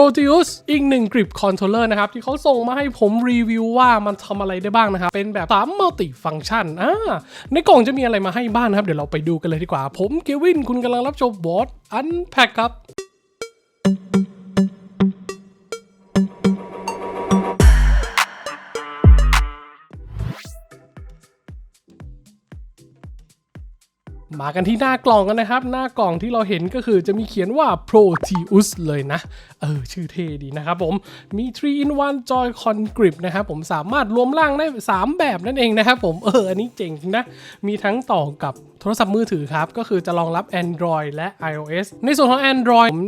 Proteus อีกหนึ่งกริปคอนโทรลเลอร์นะครับ ที่เขาส่งมาให้ผมรีวิวว่ามันทำอะไรได้บ้างนะครับ เป็นแบบ3 multi function อ่าในกล่องจะมีอะไรมาให้บ้างนะครับ เดี๋ยวเราไปดูกันเลยดีกว่า ผมเกวินคุณกำลังรับชมบอสอันแพ็คครับ มากันที่หน้ากล่องกันนะครับ หน้ากล่องที่เราเห็นก็คือจะมีเขียนว่า Proteus เลยนะ เออ ชื่อเท่ดีนะครับผม มี 3 in 1 Joy-Con Grip นะครับผมสามารถรวมร่างได้ 3 แบบนั่นเองนะครับผม เออ อันนี้เจ๋งจริงนะ มีทั้งต่อกับโทรศัพท์มือถือครับ ก็คือจะรองรับ Android และ iOS ในส่วนของ Android ผม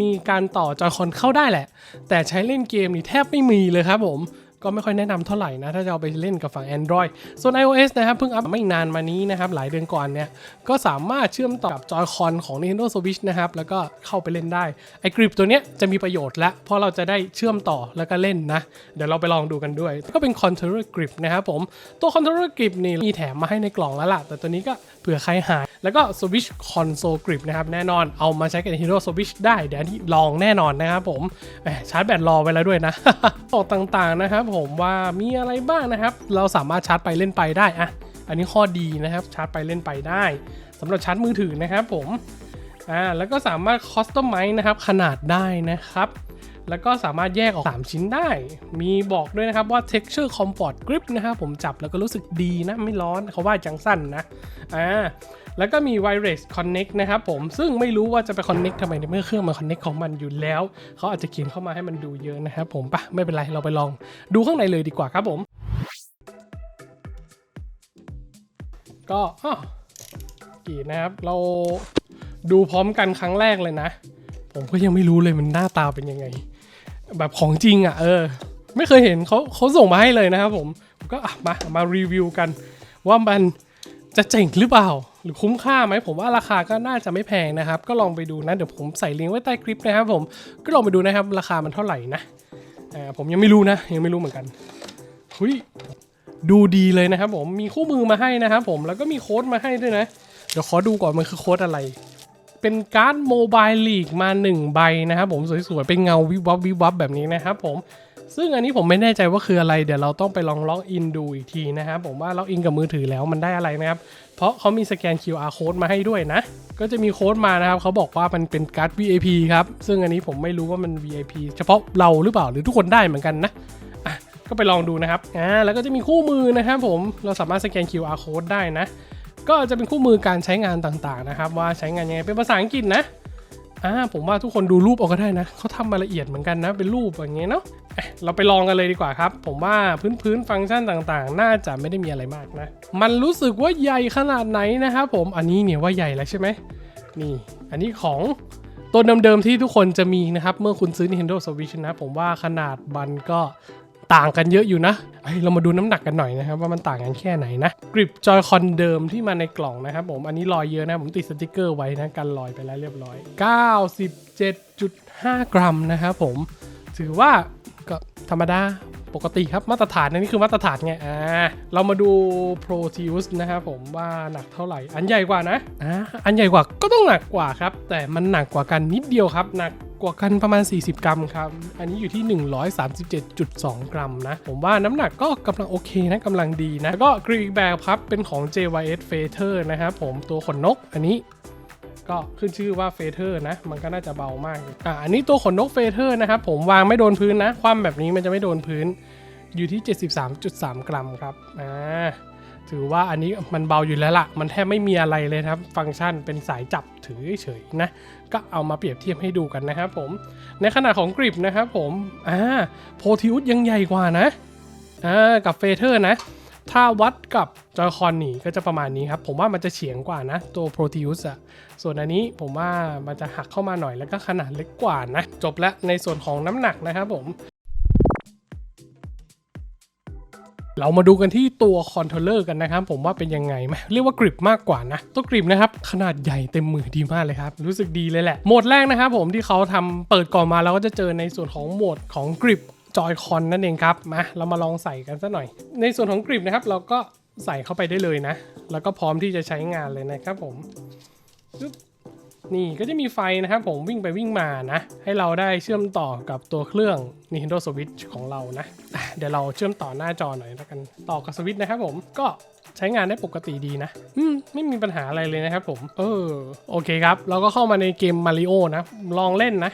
มีการต่อ Joy-Con เข้าได้แหละ แต่ใช้เล่นเกมนี่แทบไม่มีเลยครับผม ก็ไม่ค่อยแนะนำเท่าไหร่นะ ถ้าจะเอาไปเล่นกับฝั่ง Android ส่วน iOS นะครับเพิ่งอัปไม่นานมานี้นะครับ หลายเดือนก่อนเนี่ย ก็สามารถเชื่อมต่อกับ Joy-Con ของ Nintendo Switch นะครับ แล้วก็เข้าไปเล่นได้ ไอ้กริปตัวเนี้ยจะมีประโยชน์ล้วเพราะเราจะได้เชื่อมต่อแล้วก็เล่นนะ เดี๋ยวเราไปลองดูกันด้วย ก็เป็น Controller Grip นะครับผมตัว Controller Grip นี่มีแถมมาให้ในกล่องแล้วล่ะแต่ตัวนี้ก็ ผื่อใครหาย แล้วก็ Switch Console Grip นะครับ แน่นอนเอามาใช้กับ Nintendo Switch ได้ เดี๋ยวนี้ลองแน่นอนนะครับผมชาร์จแบตรอไว้แล้วด้วยนะออกต่างๆนะครับผมว่ามีอะไรบ้างนะครับ เราสามารถชาร์จไปเล่นไปได้อะอันนี้ข้อดีนะครับชาร์จไปเล่นไปได้สำหรับชาร์จมือถือนะครับผมอ่าแล้วก็สามารถ Customize นะครับขนาดได้นะครับ แล้วก็สามารถแยกออก 3 ชิ้นได้ มีบอกด้วยนะครับว่า texture comfort grip นะครับผมจับแล้วก็รู้สึกดีนะ ไม่ร้อนเขาว่าจังสั้นนะ อ่า แล้วก็มี wireless connect นะครับผม ซึ่งไม่รู้ว่าจะไป connect ทำไมในเมื่อเครื่องมัน connect ของมันอยู่แล้ว เขาอาจจะเขียนเข้ามาให้มันดูเยอะนะครับผมปะไม่เป็นไร เราไปลองดูข้างในเลยดีกว่าครับผม ก็อ้อกี่นะครับ เราดูพร้อมกันครั้งแรกเลยนะ ผมก็ยังไม่รู้เลยมันหน้าตาเป็นยังไง แบบของจริงอะเออ ไม่เคยเห็นเขาเขาส่งมาให้เลยนะครับผมก็มามารีวิวกันว่ามันจะเจ๋งหรือเปล่า หรือคุ้มค่าไหมผมว่าราคาก็น่าจะไม่แพงนะครับ ก็ลองไปดูนะ เดี๋ยวผมใส่ลิงก์ไว้ใต้คลิปนะครับผมก็ลองไปดูนะครับ ราคามันเท่าไหร่นะอ่าผมยังไม่รู้นะ ยังไม่รู้เหมือนกันหุยดูดีเลยนะครับผมมีคู่มือมาให้นะครับผมแล้วก็มีโค้ดมาให้ด้วยนะ เดี๋ยวขอดูก่อนมันคือโค้ดอะไร เป็นการ์ดโมบายลีกมา 1 ใบนะครับผมสวยๆ เป็นเงาวิบวับวิบวับแบบนี้นะครับผมซึ่งอันนี้ผมไม่แน่ใจว่าคืออะไร เดี๋ยวเราต้องไปลองล็อกอินดูอีกทีนะครับผมว่าล็อกอินกับมือถือแล้วมันได้อะไรนะครับ เพราะเขามีสแกน QR code มาให้ด้วยนะ ก็จะมีโค้ดมานะครับเขาบอกว่ามันเป็นการ์ด VIP ครับ ซึ่งอันนี้ผมไม่รู้ว่ามัน VIP เฉพาะเราหรือเปล่าหรือทุกคนได้เหมือนกันนะอะก็ไปลองดูนะครับอ่าแล้วก็จะมีคู่มือนะครับผมเราสามารถสแกน QR code ได้นะ ก็จะเป็นคู่มือการใช้งานต่างๆนะครับ ว่าใช้งานยังไงเป็นภาษาอังกฤษนะอ่าผมว่าทุกคนดูรูปเอาก็ได้นะเขาทำมาละเอียดเหมือนกันนะ เป็นรูปอย่างเงี้ยเนาะเราไปลองกันเลยดีกว่าครับ ผมว่าพื้นๆฟังก์ชันต่างๆ น่าจะไม่ได้มีอะไรมากนะ มันรู้สึกว่าใหญ่ขนาดไหนนะครับผมอันนี้เนี่ยว่าใหญ่แล้วใช่ไหมนี่ อันนี้ของตัวเดิมๆที่ทุกคนจะมีนะครับ เมื่อคุณซื้อ Nintendo Switch นะ ผมว่าขนาดมันก็ ต่างกันเยอะอยู่นะเรามาดูน้ำหนักกันหน่อยนะครับว่ามันต่างกันแค่ไหนนะกริปจอยคอนเดิมที่มาในกล่องนะครับผมอันนี้ลอยเยอะนะผมติดสติกเกอร์ไว้นะกันลอยไปแล้วเรียบร้อย 97.5 กรัมนะครับผมถือว่าก็ธรรมดาปกติครับมาตรฐานอันนี้คือมาตรฐานไงอ่าเรามาดู Proteus นะครับผมว่าหนักเท่าไหร่ อันใหญ่กว่านะอ่าอันใหญ่กว่าก็ต้องหนักกว่าครับ แต่มันหนักกว่ากันนิดเดียวครับหนัก กว่ากันประมาณ 40 กรัมครับ อันนี้อยู่ที่ 137.2 กรัมนะ ผมว่าน้ำหนักก็กำลังโอเคนะกำลังดีนะ ก็กรีกแบบครับ เป็นของ JYS Feather นะครับผมตัวขนนกอันนี้ก็ขึ้นชื่อว่าเฟเธอร์นะ มันก็น่าจะเบามาก อะอันนี้ตัวขนนกเฟเธอร์นะครับ ผมวางไม่โดนพื้นนะ ความแบบนี้มันจะไม่โดนพื้น อยู่ที่ 73.3 กรัมครับ อ่า ถือว่าอันนี้มันเบาอยู่แล้วละ่ะ มันแทบไม่มีอะไรเลยครับ ฟังก์ชันเป็นสายจับถือเฉยๆนะ ก็เอามาเปรียบเทียบให้ดูกันนะครับผม ในขนาดของกริปนะครับผมอ่าโพทิวสยังใหญ่กว่านะอ่ากับเฟเธอร์นะ ถ้าวัดกับจอยคอนนี่ก็จะประมาณนี้ครับ ผมว่ามันจะเฉียงกว่านะ ตัว Proteus อะส่วนอันนี้ผมว่ามันจะหักเข้ามาหน่อยแล้วก็ขนาดเล็กกว่านะ จบแล้วในส่วนของน้ำหนักนะครับผม เรามาดูกันที่ตัวคอนโทรลเลอร์กันนะครับ ผมว่าเป็นยังไงไหมเรียกว่ากริปมากกว่านะ ตัวกริปนะครับ ขนาดใหญ่เต็มมือดีมากเลยครับ รู้สึกดีเลยแหละ โหมดแรกนะครับผมที่เขาทำเปิดก่อนมาเราก็จะเจอในส่วนของโหมดของกริปจอยคอนนั่นเองครับมาเรามาลองใส่กันสักหน่อย ในส่วนของกริปนะครับ เราก็ใส่เข้าไปได้เลยนะ แล้วก็พร้อมที่จะใช้งานเลยนะครับผมปึ๊บ นี่ก็จะมีไฟนะครับผมวิ่งไปวิ่งมานะ ให้เราได้เชื่อมต่อกับตัวเครื่อง Nintendo Switch ของเรานะ เดี๋ยวเราเชื่อมต่อหน้าจอหน่อยแล้วกันต่อกับสวิตช์นะครับผมก็ใช้งานได้ปกติดีนะอืมไม่มีปัญหาอะไรเลยนะครับผม เออ โอเคครับ เราก็เข้ามาในเกมมาริโอนะ ลองเล่นนะ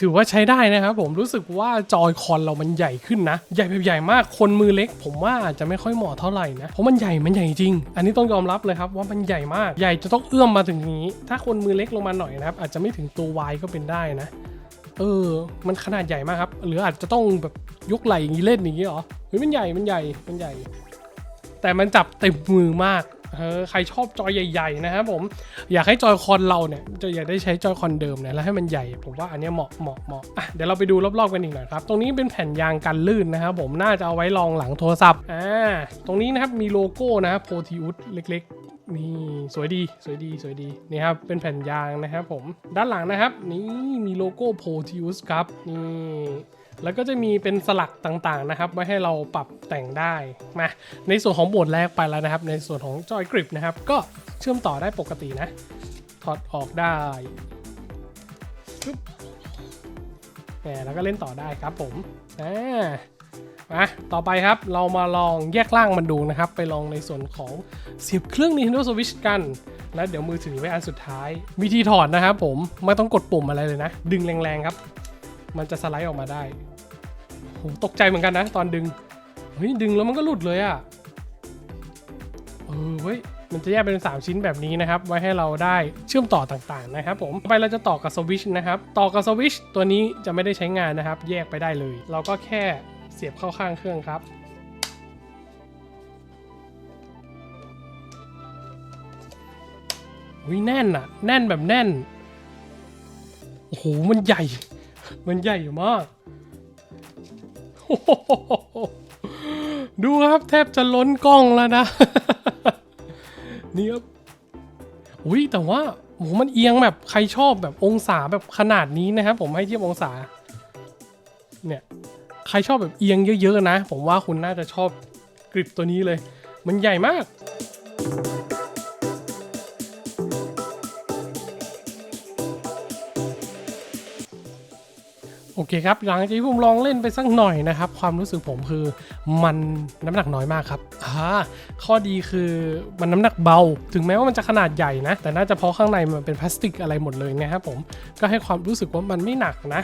ถือว่าใช้ได้นะครับผมรู้สึกว่าจอยคอนเรามันใหญ่ขึ้นนะ ใหญ่แบบใหญ่มากคนมือเล็ก ผมว่าจะไม่ค่อยเหมาะเท่าไหร่นะเพราะมันใหญ่มันใหญ่จริง อันนี้ต้องยอมรับเลยครับว่ามันใหญ่มากใหญ่จะต้องเอื้อมมาถึงนี้ ถ้าคนมือเล็กลงมาหน่อยนะครับ อาจจะไม่ถึงตัว Y ก็เป็นได้นะ เออ มันขนาดใหญ่มากครับ หรืออาจจะต้องแบบยกไหล่อย่างนี้เล่นอย่างนี้เหรอเฮ้ยมันใหญ่มันใหญ่มันใหญ่ แต่มันจับเต็มมือมาก เออใครชอบจอยใหญ่ ๆ นะครับผมอยากให้จอยคอนเราเนี่ยจะอยากได้ใช้จอยคอนเดิมเนี่ยแล้วให้มันใหญ่ผมว่าอันนี้เหมาะเหมาะเหมาะอะเดี๋ยวเราไปดูรอบๆกันอีกหน่อยครับ ตรงนี้เป็นแผ่นยางกันลื่นนะครับผมน่าจะเอาไว้รองหลังโทรศัพท์อ่าตรงนี้นะครับมีโลโก้นะโพธิอุสเล็กๆนี่สวยดีสวยดีสวยดีนี่ครับเป็นแผ่นยางนะครับผมด้านหลังนะครับนี่มีโลโก้โพธิอุสครับนี่ แล้วก็จะมีเป็นสลักต่างๆนะครับไว้ให้เราปรับแต่งได้มาในส่วนของโบทแรกไปแล้วนะครับ ในส่วนของจอยกริปนะครับ ก็เชื่อมต่อได้ปกตินะถอดออกได้ปึ๊บแหมแล้วก็เล่นต่อได้ครับผมอ่ามาต่อไปครับเรามาลองแยกล่างมันดูนะครับ ไปลองในส่วนของเสียบเครื่อง Nintendo Switch กัน แล้วเดี๋ยวมือถือไว้อันสุดท้าย วิธีถอดนะครับผม ไม่ต้องกดปุ่มอะไรเลยนะ ดึงแรงๆครับ มันจะสไลด์ออกมาได้ โหตกใจเหมือนกันนะ ตอนดึง เฮ้ย ดึงแล้วมันก็หลุดเลยอะ่ะ เออเฮ้ย มันจะแยกเป็น 3 ชิ้นแบบนี้นะครับ ไว้ให้เราได้เชื่อมต่อต่างๆนะครับผมต่อไปเราจะต่อกับสวิชนะครับ ต่อกับสวิชตัวนี้จะไม่ได้ใช้งานนะครับ แยกไปได้เลย เราก็แค่เสียบเข้าข้างเครื่องครับวิแน่นอะแน่นแบบแน่น โอ้โห มันใหญ่ มันใหญ่มาก ดูครับแทบจะล้นกล้องแล้วนะ นี่ครับ อุ้ยแต่ว่าโอ้โหมันเอียงแบบใครชอบแบบองศาแบบขนาดนี้นะครับ ผมให้เทียบองศา เนี่ย ใครชอบแบบเอียงเยอะๆนะ ผมว่าคุณน่าจะชอบกริปตัวนี้เลย มันใหญ่มาก อเคครับ หลังจากที่ผมลองเล่นไปสักหน่อยนะครับ ความรู้สึกผมคือมันน้ำหนักน้อยมากครับอ่าข้อดีคือมันน้ำหนักเบา ถึงแม้ว่ามันจะขนาดใหญ่นะ แต่น่าจะเพราะข้างในมันเป็นพลาสติกอะไรหมดเลยนะครับผมก็ให้ความรู้สึกว่ามันไม่หนักนะ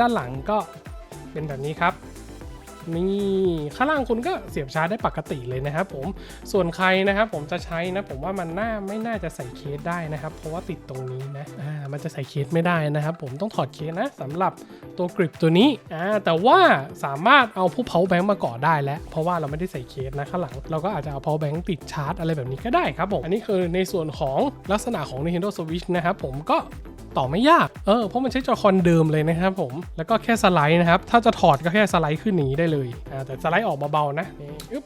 ด้านหลังก็เป็นแบบนี้ครับ นี่ข้างล่างคุณก็เสียบชาร์จได้ปกติเลยนะครับผมส่วนใครนะครับผมจะใช้นะผมว่ามันน่าไม่น่าจะใส่เคสได้นะครับ เพราะว่าติดตรงนี้นะอ่ามันจะใส่เคสไม่ได้นะครับผมต้องถอดเคสนะสำหรับตัวกริปตัวนี้อ่าแต่ว่าสามารถเอาพวก power bank มาก่อได้แล้ว เพราะว่าเราไม่ได้ใส่เคสนะข้างหลังเราก็อาจจะเอา power bank ติดชาร์จอะไรแบบนี้ก็ได้ครับผมอันนี้คือในส่วนของลักษณะของ Nintendo Switch นะครับผมก็ ต่อไม่ยากเออเพราะมันใช้จอคอนเดิมเลยนะครับผมแล้วก็แค่สไลด์นะครับถ้าจะถอดก็แค่สไลด์ขึ้นอย่างนี้ได้เลยอ่าแต่สไลด์ออกเบาๆนะนี่อึ๊บ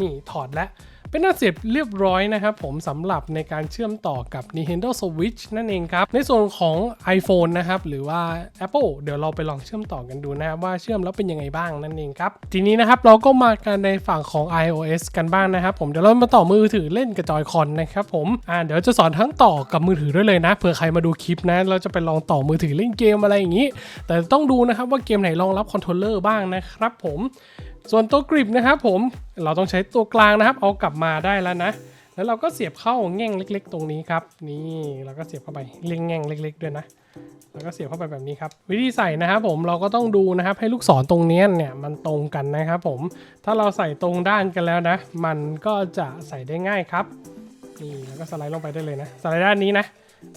นี่ถอดแล้ว เป็นหน้าเสียบเรียบร้อยนะครับผมสำหรับในการเชื่อมต่อกับ Nintendo Switch นั่นเองครับ ในส่วนของ iPhone นะครับหรือว่า Apple เดี๋ยวเราไปลองเชื่อมต่อกันดูนะครับว่าเชื่อมแล้วเป็นยังไงบ้างนั่นเองครับ ทีนี้นะครับเราก็มากันในฝั่งของ iOS กันบ้างนะครับผมเดี๋ยวเรามาต่อมือถือเล่นกับจอยคอนนะครับผมอ่าเดี๋ยวจะสอนทั้งต่อกับมือถือด้วยเลยนะเผื่อใครมาดูคลิปนะ เราจะไปลองต่อมือถือเล่นเกมอะไรอย่างนี้ แต่ต้องดูนะครับว่าเกมไหนรองรับคอนโทรลเลอร์บ้างนะครับผม ส่วนตัวกริปนะครับผมเราต้องใช้ตัวกลางนะครับ เอากลับมาได้แล้วนะ แล้วเราก็เสียบเข้าแง่งเล็ก ๆ ตรงนี้ครับ นี่เราก็เสียบเข้าไปเลี้ยงแง่งเล็ก ๆ ด้วยนะแล้วก็เสียบเข้าไปแบบนี้ครับ วิธีใส่นะครับผมเราก็ต้องดูนะครับ ให้ลูกศรตรงนี้เนี่ยมันตรงกันนะครับผมถ้าเราใส่ตรงด้านกันแล้วนะ มันก็จะใส่ได้ง่ายครับนี่แล้วก็สไลด์ลงไปได้เลยนะสไลด์ด้านนี้นะ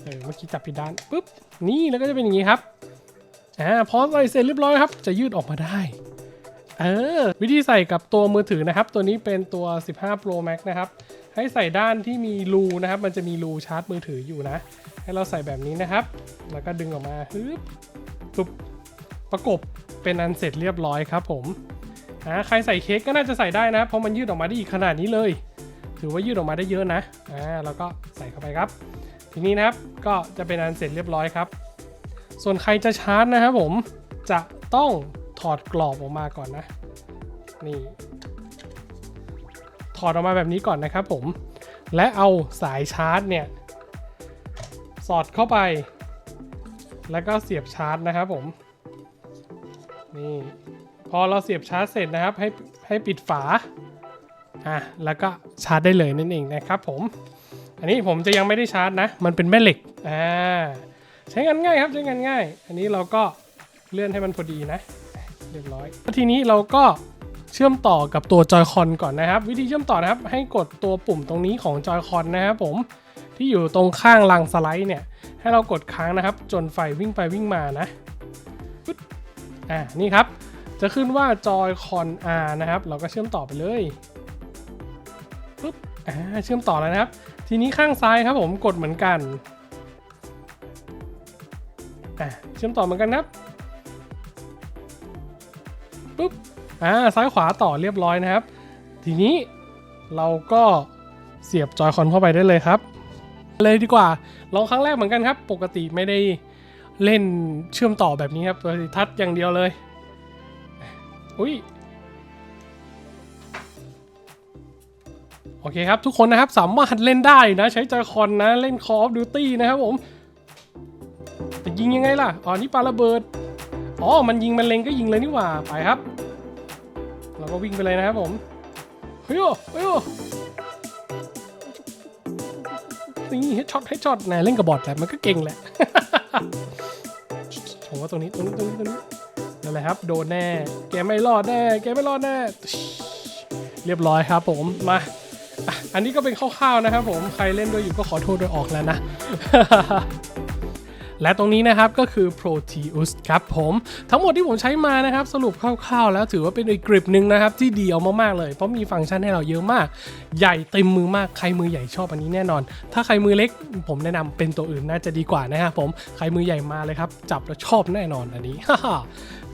เออเมื่อกี้จับผิดด้านปุ๊บนี่แล้วก็จะเป็นอย่างนี้ครับอ่าพอใส่เสร็จเรียบร้อยครับ จะยืดออกมาได้ เออ วิธีใส่กับตัวมือถือนะครับ ตัวนี้เป็นตัว 15 Pro Max นะครับ ให้ใส่ด้านที่มีรูนะครับ มันจะมีรูชาร์จมือถืออยู่นะ ให้เราใส่แบบนี้นะครับ แล้วก็ดึงออกมาฮึบปุ๊บประกบเป็นอันเสร็จเรียบร้อยครับผมอ่าใครใส่เค้กก็น่าจะใส่ได้นะ เพราะมันยืดออกมาได้อีกขนาดนี้เลย ถือว่ายืดออกมาได้เยอะนะ อ่า แล้วก็ใส่เข้าไปครับ ทีนี้นะครับ ก็จะเป็นอันเสร็จเรียบร้อยครับ ส่วนใครจะชาร์จนะครับผม จะต้อง ถอดกรอบออกมาก่อนนะ นี่ ถอดออกมาแบบนี้ก่อนนะครับผม และเอาสายชาร์จเนี่ย สอดเข้าไป แล้วก็เสียบชาร์จนะครับผม นี่ พอเราเสียบชาร์จเสร็จนะครับ ให้ให้ปิดฝา อะ แล้วก็ชาร์จได้เลยนั่นเองนะครับผม อันนี้ผมจะยังไม่ได้ชาร์จนะ มันเป็นแม่เหล็ก อ่า ใช้งานง่ายครับ ใช้งานง่าย อันนี้เราก็เลื่อนให้มันพอดีนะ เรียบร้อย ทีนี้เราก็เชื่อมต่อกับตัวจอยคอนก่อนนะครับ วิธีเชื่อมต่อนะครับ ให้กดตัวปุ่มตรงนี้ของจอยคอนนะครับผมที่อยู่ตรงข้างลังสไลด์เนี่ย ให้เรากดค้างนะครับ จนไฟวิ่งไปวิ่งมานะปึ๊ดอ่านี่ครับ จะขึ้นว่าจอยคอน R นะครับ เราก็เชื่อมต่อไปเลยปึ๊บอ่าเชื่อมต่อแล้วนะครับ ทีนี้ข้างซ้ายครับผมกดเหมือนกันอะเชื่อมต่อเหมือนกันครับ ปุ๊บอ่าซ้ายขวาต่อเรียบร้อยนะครับ ทีนี้เราก็เสียบจอยคอนเข้าไปได้เลยครับ เลยดีกว่าลองครั้งแรกเหมือนกันครับ ปกติไม่ได้เล่นเชื่อมต่อแบบนี้ครับทัดอย่างเดียวเลยอุ้ยโอเคครับทุกคนนะครับสามารถเล่นได้นะ ใช้จอยคอนนะ เล่น Call of Duty นะครับผมแต่ยิงยังไงล่ะอ๋อนี่ปาระเบิด อ๋อ มันยิงมันเล็งก็ยิงเลยนี่หว่า ไปครับ เราก็วิ่งไปเลยนะครับผมเฮ้ยโอ้เฮ้ยโอ้นี่เฮดช็อตเฮดช็อตนะเล่นกับบอทแหละมันก็เก่งแหละผมว่าตรงนี้ตรงนี้ตรงนี้ตรงนี้นั่นแหละครับ โดนแน่ แกไม่รอดแน่ แกไม่รอดแน่ เรียบร้อยครับผมมาอันนี้ก็เป็นคร่าวๆนะครับผม ใครเล่นด้วยอยู่ก็ขอโทษด้วยออกแล้วนะ และตรงนี้นะครับก็คือ Proteus ครับผมทั้งหมดที่ผมใช้มานะครับสรุปคร่าวๆ แล้วถือว่าเป็นอีกกริปหนึ่งนะครับที่ดีเอามากๆเลย เพราะมีฟังก์ชันให้เราเยอะมาก ใหญ่เต็มมือมากใครมือใหญ่ชอบอันนี้แน่นอน ถ้าใครมือเล็กผมแนะนำเป็นตัวอื่นน่าจะดีกว่านะครับผมใครมือใหญ่มาเลยครับจับแล้วชอบแน่นอนอันนี้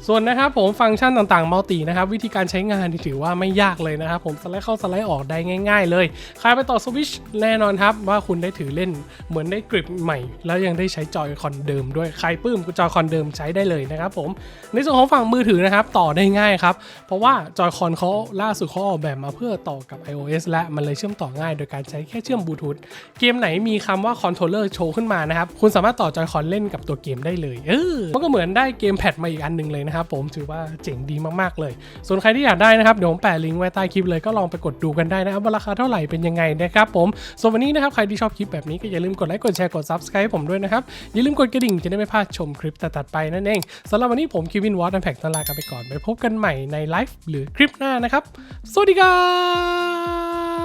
ส่วนนะครับผมฟังก์ชันต่างๆมัลตินะครับวิธีการใช้งานถือว่าไม่ยากเลยนะครับผมสไลด์เข้าสไลด์ออกได้ง่าย ๆ เลยใครไปต่อสวิชแน่นอนครับว่าคุณได้ถือเล่นเหมือนได้กริปใหม่ แล้วยังได้ใช้จอยคอนเดิมด้วยใครปื้มจอยคอนเดิมใช้ได้เลยนะครับผมในส่วนของฝั่งมือถือนะครับต่อได้ง่ายครับเพราะว่าจอยคอนเขาล่าสุดเขาออกแบบมาเพื่อต่อกับ iOS และมันเลยเชื่อมต่อง่ายโดยการใช้แค่เชื่อมบลูทูธเกมไหนมีคำว่าคอนโทรลเลอร์โชว์ขึ้นมานะครับคุณสามารถต่อจอยคอนเล่นกับตัวเกมได้เลยเออมันก็เหมือนได้เกมแพดมาอีกอันนึงเลยนะครับผมถือว่าเจ๋งดีมากๆเลย ส่วนใครที่อยากได้นะครับเดี๋ยวผมแปะลิงก์ไว้ใต้คลิปเลยก็ลองไปกดดูกันได้นะครับว่าราคาเท่าไหร่เป็นยังไงนะครับผมส่วนวันนี้นะครับใครที่ชอบคลิปแบบนี้ก็อย่าลืมกดไลค์กดแชร์กด subscribe ให้ผมด้วยนะครับอย่าลืมกดกระดิ่งจะได้ไม่พลาดชมคลิปตัดๆไปนั่นเองสำหรับวันนี้ผมคิวินวอตแอนแพ็กตลากันไปก่อนไปพบกันใหม่ในไลฟ์หรือคลิปหน้านะครับสวัสดีครับ